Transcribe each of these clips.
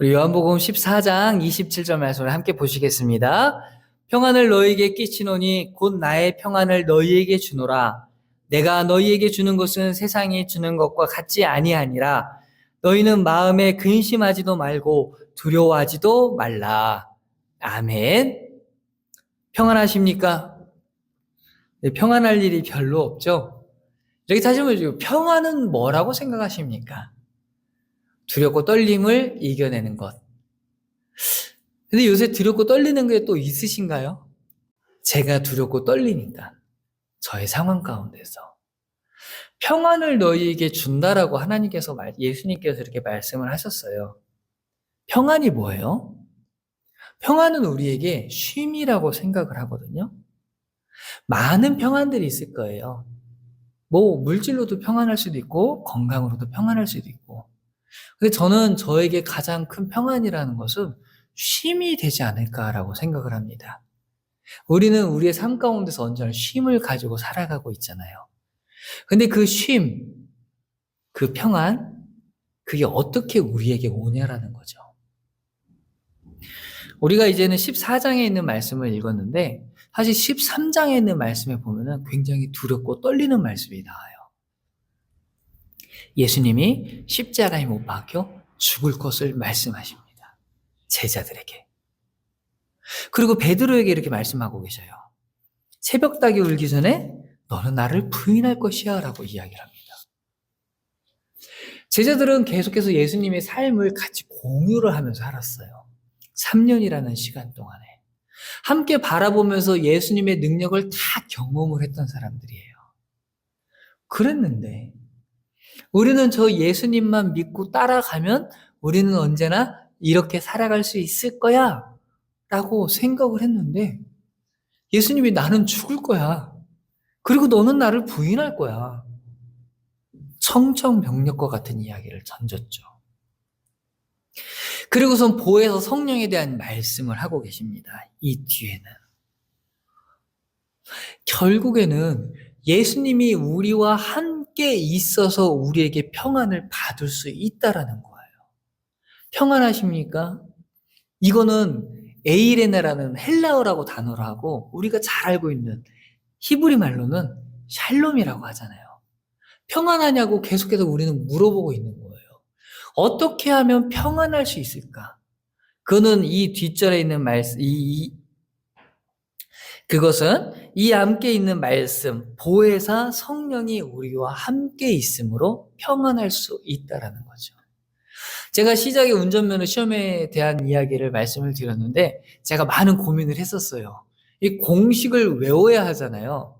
우리 요한복음 14장 27절 말씀을 함께 보시겠습니다. 평안을 너희에게 끼치노니 곧 나의 평안을 너희에게 주노라. 내가 너희에게 주는 것은 세상이 주는 것과 같지 아니하니라. 너희는 마음에 근심하지도 말고 두려워하지도 말라. 아멘. 평안하십니까? 네, 평안할 일이 별로 없죠? 이렇게 따지면 평안은 뭐라고 생각하십니까? 두렵고 떨림을 이겨내는 것. 근데 요새 두렵고 떨리는 게 또 있으신가요? 제가 두렵고 떨리니까. 저의 상황 가운데서. 평안을 너희에게 준다라고 하나님께서, 말, 예수님께서 이렇게 말씀을 하셨어요. 평안이 뭐예요? 평안은 우리에게 쉼이라고 생각을 하거든요. 많은 평안들이 있을 거예요. 뭐, 물질로도 평안할 수도 있고, 건강으로도 평안할 수도 있고. 근데 저는 저에게 가장 큰 평안이라는 것은 쉼이 되지 않을까라고 생각을 합니다. 우리는 우리의 삶 가운데서 언제나 쉼을 가지고 살아가고 있잖아요. 근데 그 쉼, 그 평안, 그게 어떻게 우리에게 오냐라는 거죠. 우리가 이제는 14장에 있는 말씀을 읽었는데, 사실 13장에 있는 말씀에 보면은 굉장히 두렵고 떨리는 말씀이 나와요. 예수님이 십자가에 못 박혀 죽을 것을 말씀하십니다. 제자들에게. 그리고 베드로에게 이렇게 말씀하고 계셔요. 새벽 닭이 울기 전에 너는 나를 부인할 것이야 라고 이야기를 합니다. 제자들은 계속해서 예수님의 삶을 같이 공유를 하면서 살았어요. 3년이라는 시간 동안에. 함께 바라보면서 예수님의 능력을 다 경험을 했던 사람들이에요. 그랬는데, 우리는 저 예수님만 믿고 따라가면 우리는 언제나 이렇게 살아갈 수 있을 거야. 라고 생각을 했는데, 예수님이 나는 죽을 거야. 그리고 너는 나를 부인할 거야. 청청병력과 같은 이야기를 던졌죠. 그리고선 보혜서 성령에 대한 말씀을 하고 계십니다. 이 뒤에는. 결국에는 예수님이 우리와 함께 있어서 우리에게 평안을 받을 수 있다라는 거예요. 평안하십니까? 이거는 에이레나라는 헬라어라고 단어로 하고 우리가 잘 알고 있는 히브리 말로는 샬롬이라고 하잖아요. 평안하냐고 계속해서 우리는 물어보고 있는 거예요. 어떻게 하면 평안할 수 있을까? 그는 이 뒷절에 있는 말씀, 이, 그것은 이 함께 있는 말씀, 보혜사 성령이 우리와 함께 있으므로 평안할 수 있다라는 거죠. 제가 시작에 운전면허 시험에 대한 이야기를 말씀을 드렸는데 제가 많은 고민을 했었어요. 이 공식을 외워야 하잖아요.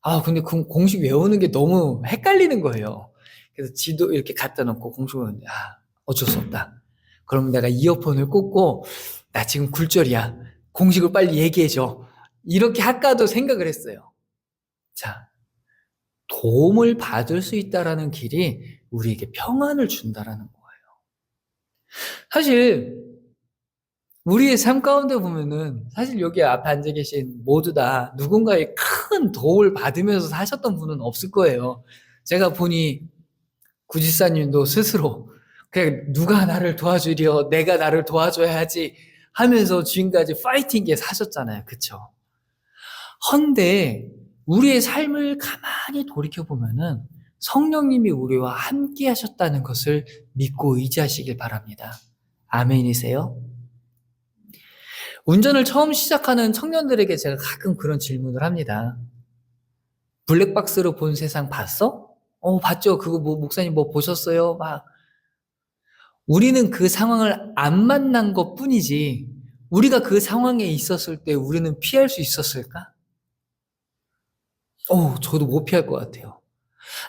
아, 근데 그 공식 외우는 게 너무 헷갈리는 거예요. 그래서 지도 이렇게 갖다 놓고 공식을 아, 어쩔 수 없다. 그럼 내가 이어폰을 꽂고, 나 지금 굴절이야. 공식을 빨리 얘기해 줘. 이렇게 할까도 생각을 했어요. 자, 도움을 받을 수 있다라는 길이 우리에게 평안을 준다라는 거예요. 사실 우리의 삶 가운데 보면은 사실 여기 앞에 앉아 계신 모두 다 누군가의 큰 도움을 받으면서 사셨던 분은 없을 거예요. 제가 보니 구지사님도 스스로 그냥 누가 나를 도와주려 내가 나를 도와줘야지 하면서 지금까지 파이팅게 사셨잖아요. 그쵸? 헌데 우리의 삶을 가만히 돌이켜 보면은 성령님이 우리와 함께 하셨다는 것을 믿고 의지하시길 바랍니다. 아멘이세요? 운전을 처음 시작하는 청년들에게 제가 가끔 그런 질문을 합니다. 블랙박스로 본 세상 봤어? 어, 봤죠. 그거 뭐, 목사님 뭐 보셨어요? 막. 우리는 그 상황을 안 만난 것 뿐이지, 우리가 그 상황에 있었을 때 우리는 피할 수 있었을까? 어, 저도 못 피할 것 같아요.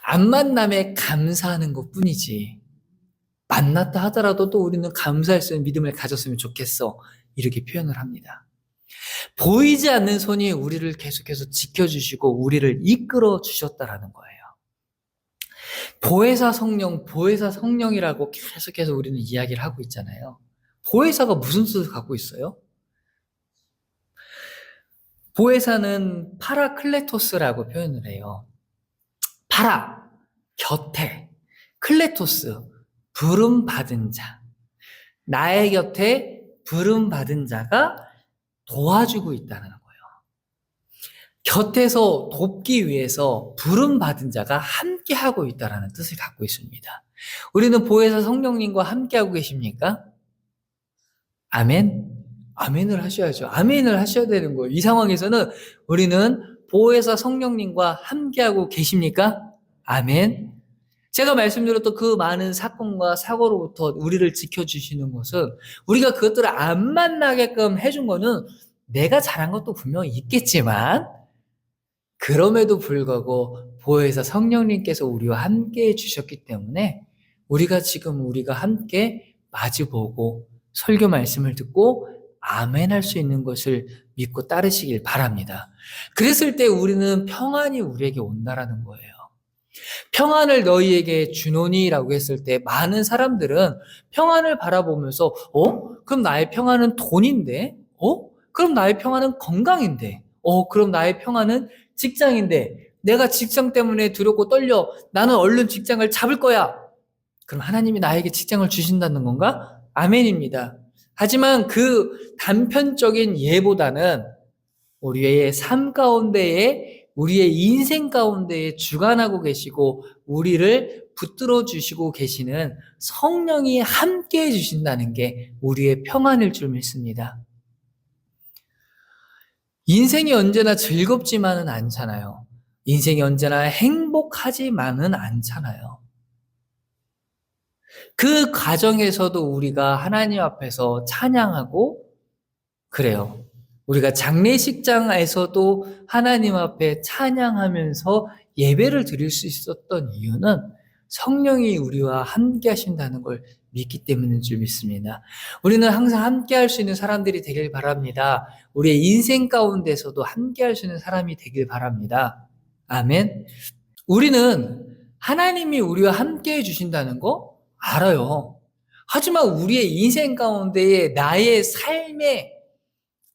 안 만남에 감사하는 것 뿐이지. 만났다 하더라도 또 우리는 감사할 수 있는 믿음을 가졌으면 좋겠어. 이렇게 표현을 합니다. 보이지 않는 손이 우리를 계속해서 지켜주시고 우리를 이끌어 주셨다라는 거예요. 보혜사 성령, 보혜사 성령이라고 계속해서 우리는 이야기를 하고 있잖아요. 보혜사가 무슨 뜻을 갖고 있어요? 보혜사는 파라클레토스라고 표현을 해요. 파라, 곁에, 클레토스, 부름 받은 자. 나의 곁에 부름 받은 자가 도와주고 있다는 거예요. 곁에서 돕기 위해서 부름 받은 자가 함께 하고 있다라는 뜻을 갖고 있습니다. 우리는 보혜사 성령님과 함께 하고 계십니까? 아멘. 아멘을 하셔야죠. 아멘을 하셔야 되는 거예요. 이 상황에서는 우리는 보혜사 성령님과 함께하고 계십니까? 아멘. 제가 말씀드렸던 그 많은 사건과 사고로부터 우리를 지켜주시는 것은 우리가 그것들을 안 만나게끔 해준 거는 내가 잘한 것도 분명히 있겠지만 그럼에도 불구하고 보혜사 성령님께서 우리와 함께 해주셨기 때문에 우리가 지금 우리가 함께 마주보고 설교 말씀을 듣고 아멘 할 수 있는 것을 믿고 따르시길 바랍니다. 그랬을 때 우리는 평안이 우리에게 온다라는 거예요. 평안을 너희에게 주노니라고 했을 때 많은 사람들은 평안을 바라보면서 어? 그럼 나의 평안은 돈인데? 어? 그럼 나의 평안은 건강인데? 어? 그럼 나의 평안은 직장인데? 내가 직장 때문에 두렵고 떨려. 나는 얼른 직장을 잡을 거야. 그럼 하나님이 나에게 직장을 주신다는 건가? 아멘입니다. 하지만 그 단편적인 예보다는 우리의 삶 가운데에 우리의 인생 가운데에 주관하고 계시고 우리를 붙들어 주시고 계시는 성령이 함께 해 주신다는 게 우리의 평안일 줄 믿습니다. 인생이 언제나 즐겁지만은 않잖아요. 인생이 언제나 행복하지만은 않잖아요. 그 과정에서도 우리가 하나님 앞에서 찬양하고 그래요. 우리가 장례식장에서도 하나님 앞에 찬양하면서 예배를 드릴 수 있었던 이유는 성령이 우리와 함께 하신다는 걸 믿기 때문인 줄 믿습니다. 우리는 항상 함께 할 수 있는 사람들이 되길 바랍니다. 우리의 인생 가운데서도 함께 할 수 있는 사람이 되길 바랍니다. 아멘. 우리는 하나님이 우리와 함께 해주신다는 거 알아요. 하지만 우리의 인생 가운데에 나의 삶에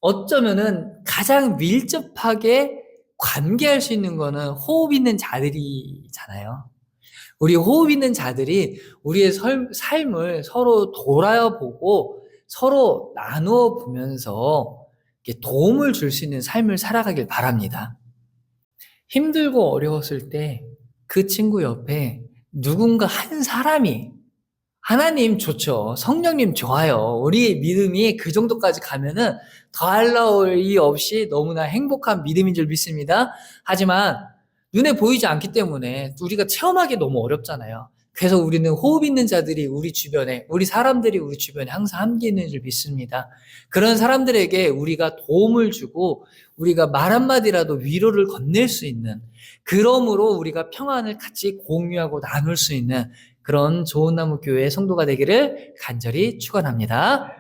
어쩌면은 가장 밀접하게 관계할 수 있는 거는 호흡 있는 자들이잖아요. 우리 호흡 있는 자들이 우리의 설- 삶을 서로 돌아보고 서로 나누어 보면서 도움을 줄 수 있는 삶을 살아가길 바랍니다. 힘들고 어려웠을 때 그 친구 옆에 누군가 한 사람이 하나님 좋죠. 성령님 좋아요. 우리 믿음이 그 정도까지 가면은 더할 나위 없이 너무나 행복한 믿음인 줄 믿습니다. 하지만 눈에 보이지 않기 때문에 우리가 체험하기 너무 어렵잖아요. 그래서 우리는 호흡 있는 자들이 우리 주변에, 우리 사람들이 우리 주변에 항상 함께 있는 줄 믿습니다. 그런 사람들에게 우리가 도움을 주고 우리가 말 한마디라도 위로를 건넬 수 있는 그러므로 우리가 평안을 같이 공유하고 나눌 수 있는 그런 좋은 나무 교회 성도가 되기를 간절히 축원합니다.